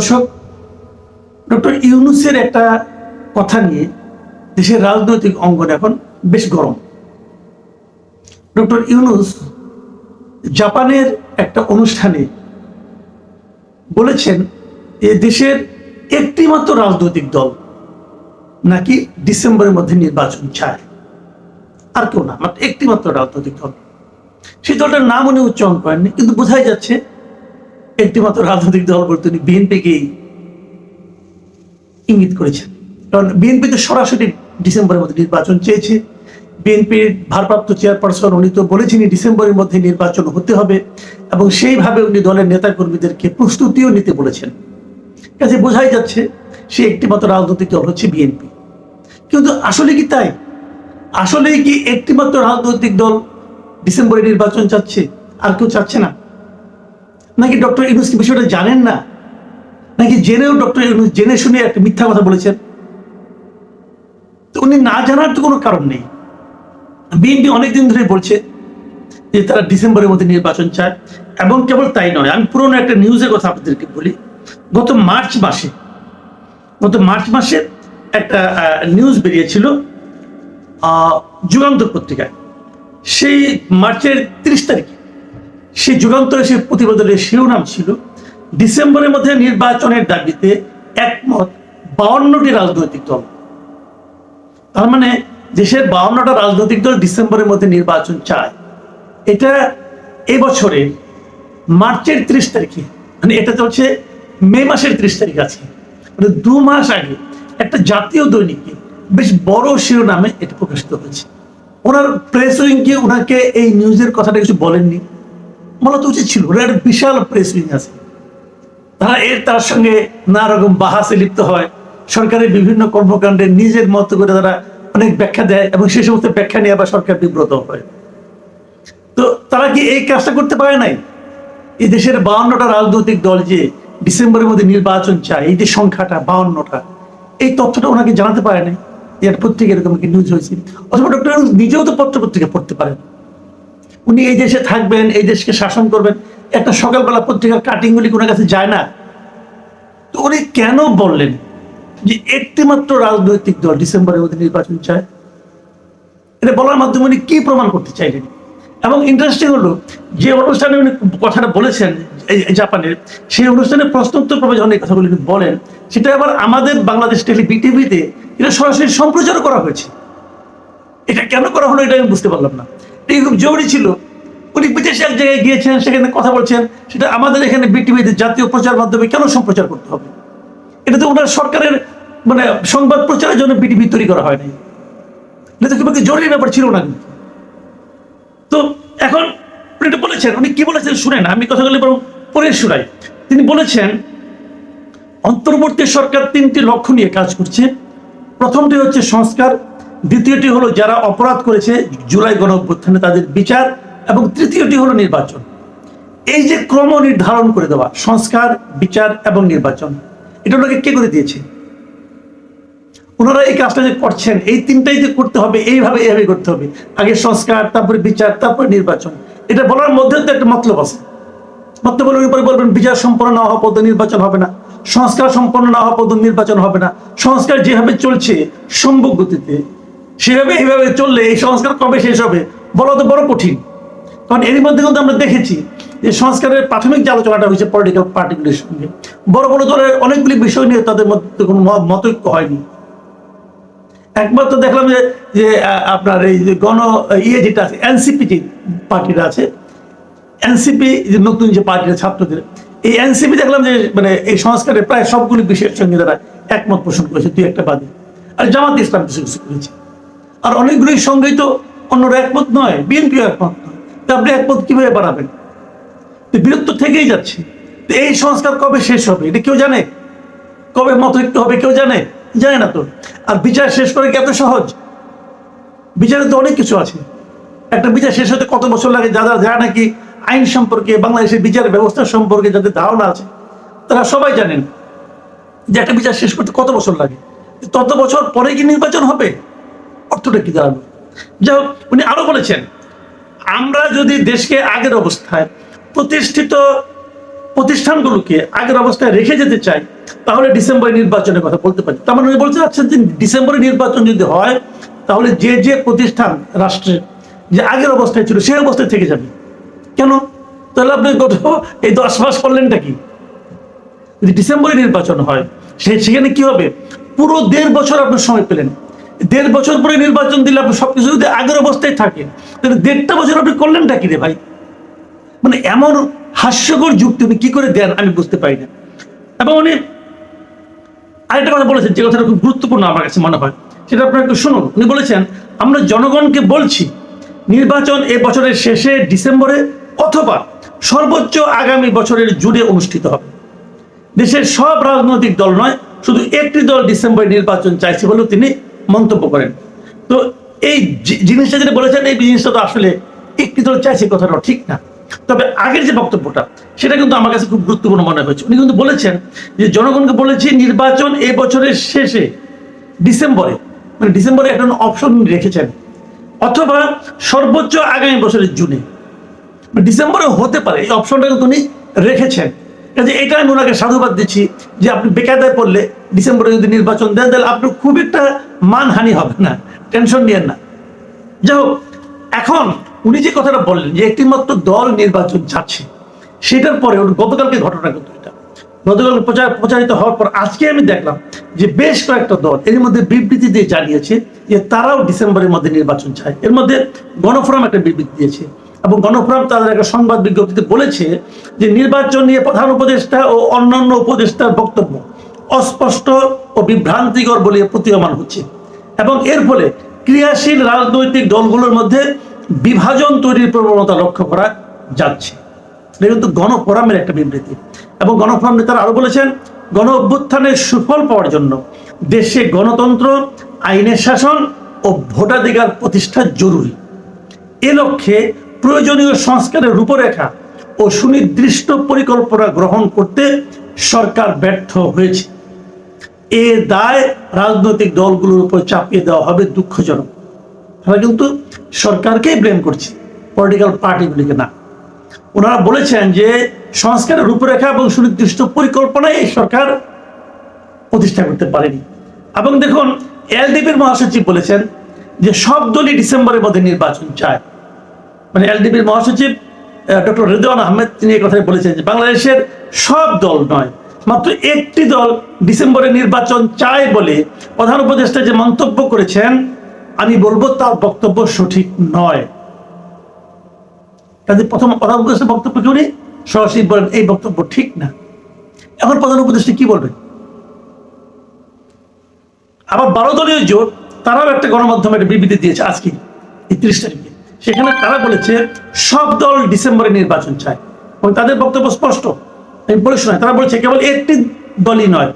দর্শক, ডক্টর ইউনুসের একটা কথা নিয়ে দেশের রাজনৈতিক অঙ্গন এখন বেশ গরম। ডক্টর ইউনুস জাপানের একটা অনুষ্ঠানে বলেছেন, এ দেশের একটি মাত্র রাজনৈতিক দল নাকি ডিসেম্বরের মধ্যে নির্বাচন চায়। আর কেউ না, মাত্র একটি মাত্র রাজনৈতিক দল। সেই দলটার নাম উনি উচ্চারণ করেননি, কিন্তু বোঝাই যাচ্ছে একটি মাত্র রাজনৈতিক দল বলতে উনি বিএনপিকেই ইঙ্গিত করেছেন। কারণ বিএনপি তো সরাসরি ডিসেম্বরের মধ্যে নির্বাচন চেয়েছে। বিএনপির ভারপ্রাপ্ত চেয়ারপারসন উনি তো বলেছেনই ডিসেম্বরের মধ্যে নির্বাচন হতে হবে এবং সেইভাবে উনি দলের নেতাকর্মীদেরকে প্রস্তুতিও নিতে বলেছেন। কাজে বোঝাই যাচ্ছে সে একটি মাত্র রাজনৈতিক দল হচ্ছে বিএনপি। কিন্তু আসলে কি তাই? আসলেই কি একটি মাত্র রাজনৈতিক দল ডিসেম্বরে নির্বাচন চাচ্ছে? আর কেউ চাচ্ছে না? নাকি ডক্টর ইউনুস কি বিষয়টা জানেন না? নাকি জেনেও ডক্টর ইউনুস জেনে শুনে একটা মিথ্যা কথা বলেছেন? উনি না জানার তো কোনো কারণ নেই। বিএনপি অনেকদিন ধরে বলছে যে তারা ডিসেম্বরের মধ্যে নির্বাচন চায়, এবং কেবল তাই নয়, আমি পুরোনো একটা নিউজের কথা আপনাদেরকে বলি। গত মার্চ মাসে, গত মার্চ মাসে একটা নিউজ বেরিয়েছিল যুগান্তর পত্রিকায়। সেই মার্চের তিরিশ তারিখে সেই যুগান্তরে সেই প্রতিবেদনের শিরোনাম ছিল, ডিসেম্বরের মধ্যে নির্বাচনের দাবিতে একমত বাউন্নটি রাজনৈতিক দল। তার মানে দেশের বাউন্নটা রাজনৈতিক দল ডিসেম্বরের মধ্যে নির্বাচন চায়। এটা এবছরের মার্চের ত্রিশ তারিখে মানে এটা চলছে মে মাসের ত্রিশ তারিখ আছে মানে দু মাস আগে একটা জাতীয় দৈনিকে বেশ বড় শিরোনামে এটা প্রকাশিত হয়েছে। ওনার প্রেস উইং কি ওনাকে এই নিউজের কথাটা কিছু বলেননি। বলা তো উচিত ছিল। একটা বিশাল প্রেস উইং আছে। তারা এর, তার সঙ্গে নানা রকম বাহাসে লিপ্ত হয়। সরকারের বিভিন্ন কর্মকাণ্ডে নিজের মতো করে তারা অনেক ব্যাখ্যা দেয় এবং সেই সমস্ত ব্যাখ্যা নিয়ে আবার সরকার বিব্রত হয়। তো তারা কি এই কাজটা করতে পারে নাই? এই দেশের বাউন্নটা রাজনৈতিক দল যে ডিসেম্বরের মধ্যে নির্বাচন চায়, এই যে সংখ্যাটা বাউন্নটা, এই তথ্যটা ওনাকে জানাতে পারে নাই। একটা পত্রিকা এরকম কি নিউজ হয়েছে? অথবা ডক্টর নিজেও তো পত্র পত্রিকা পড়তে পারেন। উনি এই দেশে থাকবেন, এই দেশকে শাসন করবেন। একটা সকালবেলা পত্রিকার কাটিংগুলি কোনো কাছে যায় না। তো উনি কেন বললেন যে একটি মাত্র রাজনৈতিক দল ডিসেম্বরের মধ্যে নির্বাচন চায়? এটা বলার মাধ্যমে উনি কি প্রমাণ করতে চাইলেন? এবং ইন্টারেস্টিং হলো, যে অনুষ্ঠানে উনি কথাটা বলেছেন জাপানের, সেই অনুষ্ঠানে প্রশ্নোত্তর পর্বে যখন এই কথাগুলি বলেন, সেটা আবার আমাদের বাংলাদেশ টেলি বিটিভিতে এটা সরাসরি সম্প্রচার করা হয়েছে। এটা কেন করা হলো এটা আমি বুঝতে পারলাম না। এটা খুব জরুরি ছিল। উনি বিদেশে এক জায়গায় গিয়েছেন, সেখানে কথা বলছেন। সেটা আমাদের এখানে বিটিভিতে জাতীয় প্রচার মাধ্যমে কেন সম্প্রচার করতে হবে? এটা তো ওনার সরকারের মানে সংবাদ প্রচারের জন্য বিটিভি তৈরি করা হয়নি এটা তো খুব জরুরি ব্যাপার ছিল না। তো এখন এটা বলেছেন, উনি কি বলেছেন শুনেন, আমি কথাগুলি বরং পরে শুনাই। তিনি বলেছেন, অন্তর্বর্তী সরকার তিনটি লক্ষ্য নিয়ে কাজ করছে। প্রথমটি হচ্ছে সংস্কার দ্বিতীয়টি হলো যারা অপরাধ করেছে জুলাই গণ অভ্যুত্থানে তাদের বিচার এবং তৃতীয়টি হলো নির্বাচন। এই যে ক্রম নির্ধারণ করে দেওয়া, সংস্কার, বিচার এবং নির্বাচন, এটা ওনাকে কে করে দিয়েছে? ওনারা এই কাজটা যে করছেন, এই তিনটাই যে করতে হবে, এইভাবে এইভাবে করতে হবে। আগে সংস্কার, তারপরে বিচার, তারপরে নির্বাচন। এটা বলার মধ্যে তো একটা মতলব আছে। হলে উপরে বলবেন, বিচার সম্পন্ন না হওয়া পর্যন্ত নির্বাচন হবে না। সংস্কার সম্পন্ন না হওয়া পর্যন্ত নির্বাচন হবে না। সংস্কার যেভাবে চলছে, সম্ভব গতিতে সেভাবে এইভাবে চললে এই সংস্কার কবে শেষ হবে বলা তো বড় কঠিন। কারণ এরই মধ্যে কিন্তু আমরা দেখেছি যে সংস্কারের প্রাথমিক যে আলোচনাটা হয়েছে পলিটিক্যাল পার্টিগুলির সঙ্গে বড় বড় দলের অনেকগুলি বিষয় নিয়ে তাদের মধ্যে কোনো মত- মতৈক্য হয়নি। একমাত্র দেখলাম যে যে আপনার এই যে গণ ইয়ে যেটা আছে এনসিপি যে পার্টিটা আছে এনসিপি যে নতুন যে পার্টিটা ছাত্রদের, এই এনসিপি দেখলাম যে মানে এই সংস্কারের প্রায় সবগুলি বিষয়ের সঙ্গে তারা একমত পোষণ করেছে, দুই একটা বাদে। আর জামাত ইসলাম কিছু কিছু করেছে। আর অনেকগুলির সঙ্গেই তো অন্যরা একমত নয় বিএনপি একমত নয়। তা আপনি একমত কীভাবে বাড়াবেন বিরক্ত থেকেই যাচ্ছে। এই সংস্কার কবে শেষ হবে, এটা কেউ জানে? কবে মতৈক্য হবে কেউ জানে? জানে না তো। আর বিচার শেষ করে কি এত সহজ? বিচারে তো অনেক কিছু আছে। একটা বিচার শেষ হতে কত বছর লাগে যারা যারা নাকি আইন সম্পর্কে, বাংলাদেশের বিচার ব্যবস্থা সম্পর্কে যাদের ধারণা আছে, তারা সবাই জানেন যে একটা বিচার শেষ করতে কত বছর লাগে। তত বছর পরে কি নির্বাচন হবে? অর্থটা কি দাঁড়াল যাই হোক উনি আরও বলেছেন, আমরা যদি দেশকে আগের অবস্থায় প্রতিষ্ঠিত প্রতিষ্ঠানগুলোকে আগের অবস্থায় রেখে যেতে চাই, তাহলে ডিসেম্বরে নির্বাচনের কথা বলতে পারি। তার মানে উনি বলতে চাচ্ছেন যে ডিসেম্বরে নির্বাচন যদি হয়, তাহলে যে যে প্রতিষ্ঠান রাষ্ট্রের যে আগের অবস্থায় ছিল, সেই অবস্থায় থেকে যাবে। কেন? তাহলে আপনি গত এই দশ মাস করলেনটা কি? যদি ডিসেম্বরে নির্বাচন হয়, সে সেখানে কি হবে? পুরো দেড় বছর আপনি সময় পেলেন। দেড় বছর পরে নির্বাচন দিলে আপনি সবকিছু যদি আগের অবস্থায় থাকে, তাহলে দেড়টা বছর আপনি করলেনটা কি রে ভাই? মানে এমন হাস্যকর যুক্তি উনি কি করে দেন আমি বুঝতে পারি না। এবং উনি আরেকটা কথা বলেছেন, যে কথাটা খুব গুরুত্বপূর্ণ আমার কাছে মনে হয়। সেটা আপনারা একটু শুনুন। উনি বলেছেন, আমরা জনগণকে বলছি, নির্বাচন এ বছরের শেষে ডিসেম্বরে অথবা সর্বোচ্চ আগামী বছরের জুড়ে অনুষ্ঠিত হবে। দেশের সব রাজনৈতিক দল নয়, শুধু একটি দল ডিসেম্বরে নির্বাচন চাইছে বলেও তিনি মন্তব্য করেন। তো এই জিনিসটা যেটা বলেছেন, এই জিনিসটা তো আসলে একটি দল চাইছে কথাটা ঠিক না। তবে আগের যে বক্তব্যটা, সেটা কিন্তু আমার কাছে খুব গুরুত্বপূর্ণ মনে হয়েছে। উনি কিন্তু বলেছেন যে, জনগণকে বলেছি নির্বাচন এই বছরের শেষে, ডিসেম্বরে মানে ডিসেম্বরে একটা অপশন রেখেছেন, অথবা সর্বোচ্চ আগামী বছরের জুনে। ডিসেম্বরে হতে পারে, এই অপশনটা কিন্তু উনি রেখেছেন। কাজে এটা আমি ওনাকে সাধুবাদ দিচ্ছি যে আপনি বেকায়দায় পড়লে ডিসেম্বরে যদি নির্বাচন দেন, তাহলে আপনার খুব একটা মানহানি হবে না, টেনশন নিয়েন না। যাই এখন উনি যে কথাটা বললেন যে একটি মাত্র দল নির্বাচন চাচ্ছে, সেটার পরে গতকালকে ঘটনা কিন্তু এটা। গতকাল প্রচার, প্রচারিত হওয়ার পর আজকে আমি দেখলাম যে বেশ কয়েকটা দল এর মধ্যে বিবৃতি দিয়ে জানিয়েছে যে তারাও ডিসেম্বরের মধ্যে নির্বাচন চায়। এর মধ্যে গণফোরাম একটা বিবৃতি দিয়েছে এবং গণফোরাম তাদের একটা সংবাদ বিজ্ঞপ্তিতে বলেছে যে নির্বাচন নিয়ে প্রধান উপদেষ্টা ও অন্যান্য উপদেষ্টার বক্তব্য অস্পষ্ট ও বিভ্রান্তিকর বলে প্রতীয়মান হচ্ছে। এবং এর ফলে ক্রিয়াশীল রাজনৈতিক দলগুলোর মধ্যে বিভাজন তৈরির প্রবণতা লক্ষ্য করা যাচ্ছে। এটা কিন্তু গণফোরামের একটা বিবৃতি। এবং গণফোরাম নেতারা আরও বলেছেন, গণ অভ্যুত্থানের সুফল পাওয়ার জন্য দেশে গণতন্ত্র, আইনের শাসন ও ভোটাধিকার প্রতিষ্ঠা জরুরি। এ লক্ষ্যে প্রয়োজনীয় সংস্কারের রূপরেখা ও সুনির্দিষ্ট পরিকল্পনা গ্রহণ করতে সরকার ব্যর্থ হয়েছে। এ দায় রাজনৈতিক দলগুলোর উপর চাপিয়ে দেওয়া হবে দুঃখজনক। তারা কিন্তু সরকারকেই ব্লেম করছে পলিটিক্যাল পার্টিগুলিকে না। ওনারা বলেছেন যে সংস্কারের রূপরেখা এবং সুনির্দিষ্ট পরিকল্পনায় এই সরকার প্রতিষ্ঠা করতে পারেনি। এবং দেখুন, এলডিপির মহাসচিব বলেছেন যে সব দলই ডিসেম্বরের মধ্যে নির্বাচন চায়। মানে এলডিপির মহাসচিব ডক্টর রেদওয়ান আহমেদ, তিনি এই কথাই বলেছেন যে বাংলাদেশের সব দল নয়, মাত্র একটি দল ডিসেম্বরে নির্বাচন চায় বলে প্রধান উপদেষ্টা যে মন্তব্য করেছেন, আমি বলব তার বক্তব্য সঠিক নয়। কাজে প্রথম প্রধান উপদেষ্টা বক্তব্য উনি? সরাসরি বলেন, এই বক্তব্য ঠিক না। এখন প্রধান উপদেষ্টা কি বলবেন? আবার বারো দলীয় জোট, তারাও একটা গণমাধ্যমে একটা বিবৃতি দিয়েছে আজকে এই তিরিশ তারিখে। সেখানে তারা বলেছে, সব দল ডিসেম্বরে নির্বাচন চায়। এবং তাদের বক্তব্য স্পষ্ট। আমি বলে শোনাই, তারা বলছে কেবল একটি দলই নয়।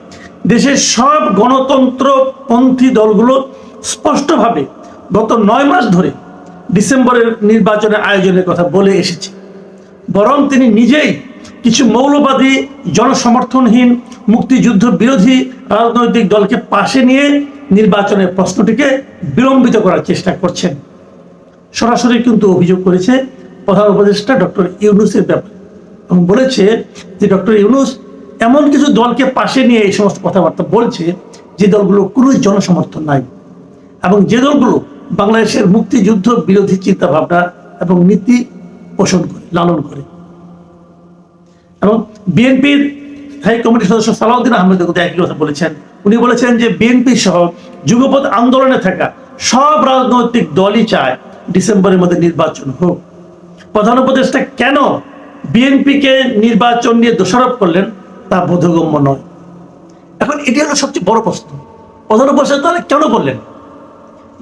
দেশের সব গণতন্ত্রপন্থী দলগুলো স্পষ্টভাবে গত নয় মাস ধরে ডিসেম্বরের নির্বাচনের আয়োজনের কথা বলে এসেছে। বরং তিনি নিজেই কিছু মৌলবাদী, জনসমর্থনহীন, মুক্তিযুদ্ধ বিরোধী রাজনৈতিক দলকে পাশে নিয়ে নির্বাচনের প্রশ্নটিকে বিলম্বিত করার চেষ্টা করছেন। সরাসরি কিন্তু অভিযোগ করেছে প্রধান উপদেষ্টা ডক্টর ইউনুসের ব্যাপারে এবং বলেছে যে ডক্টর ইউনুস এমন কিছু দলকে পাশে নিয়ে এই সমস্ত কথাবার্তা বলছে যে দলগুলো কোনো জনসমর্থন নাই এবং যে দলগুলো বাংলাদেশের মুক্তিযুদ্ধ বিরোধী চিন্তা ভাবনা এবং নীতি পোষণ করে, লালন করে। এবং বিএনপির স্থায়ী কমিটির সদস্য সালাউদ্দিন আহমেদ একই কথা বলেছেন। উনি বলেছেন যে বিএনপি সহ যুগপথ আন্দোলনে থাকা সব রাজনৈতিক দলই চায় ডিসেম্বরের মধ্যে নির্বাচন হোক। প্রধান উপদেষ্টা কেন বিএনপিকে নির্বাচন নিয়ে দোষারোপ করলেন তা বোধগম্য নয়। এখন এটি হলো সবচেয়ে বড় প্রশ্ন। প্রধান উপদেষ্টা তাহলে কেন বললেন?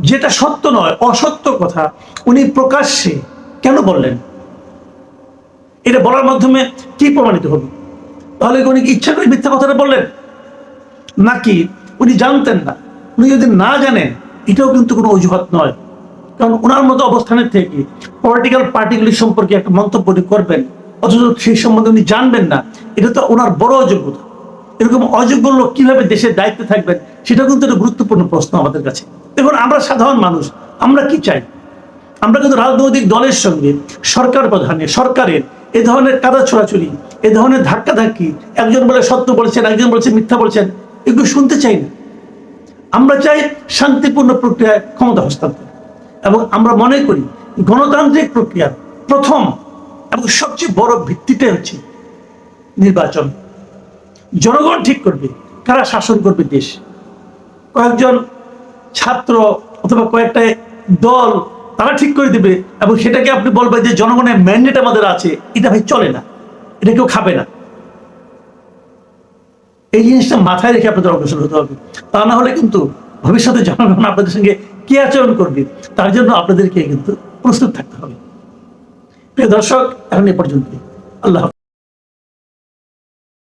যেটা সত্য নয়, অসত্য কথা, উনি প্রকাশ্যে কেন বললেন? এটা বলার মাধ্যমে কি প্রমাণিত হবে তাহলে উনি কি ইচ্ছা করে মিথ্যা কথাটা বললেন? নাকি উনি জানতেন না? উনি যদি না জানেন, এটাও কিন্তু কোনো অজুহাত নয়। কারণ ওনার মতো অবস্থানের থেকে পলিটিক্যাল পার্টিগুলি সম্পর্কে একটা মন্তব্য করবেন, অথচ সেই সম্বন্ধে উনি জানবেন না, এটা তো ওনার বড় অযোগ্যতা। এরকম অযোগ্য লোক কীভাবে দেশের দায়িত্বে থাকবেন সেটা কিন্তু একটা গুরুত্বপূর্ণ প্রশ্ন আমাদের কাছে। দেখুন, আমরা সাধারণ মানুষ, আমরা কি চাই? আমরা কিন্তু রাজনৈতিক দলের সঙ্গে, সরকার প্রধানের, সরকারের, এ ধরনের কাদা ছোড়াছুরি এ ধরনের ধাক্কা ধাক্কি একজন বলে সত্য বলছেন, একজন বলছে মিথ্যা বলছেন, এগুলো শুনতে চাই না। আমরা চাই শান্তিপূর্ণ প্রক্রিয়ায় ক্ষমতা হস্তান্তর। এবং আমরা মনে করি গণতান্ত্রিক প্রক্রিয়ার প্রথম এবং সবচেয়ে বড় ভিত্তিটাই হচ্ছে নির্বাচন। জনগণ ঠিক করবে, কারা শাসন করবে দেশ। কয়েকজন ছাত্র অথবা কয়েকটা দল, তারা ঠিক করে দিবে এবং সেটাকে আপনি বলবেন যে জনগণের ম্যান্ডেট আমাদের আছে, এটা ভাই চলে না, এটা কেউ খাবে না। এই জিনিসটা মাথায় রেখে আপনাদের অগ্রসর হতে হবে। তা না হলে কিন্তু ভবিষ্যতে জনগণ আপনাদের সঙ্গে কি আচরণ করবে? তার জন্য আপনাদেরকে কিন্তু প্রস্তুত থাকতে হবে। প্রিয় দর্শক, এখন এ পর্যন্ত আল্লাহ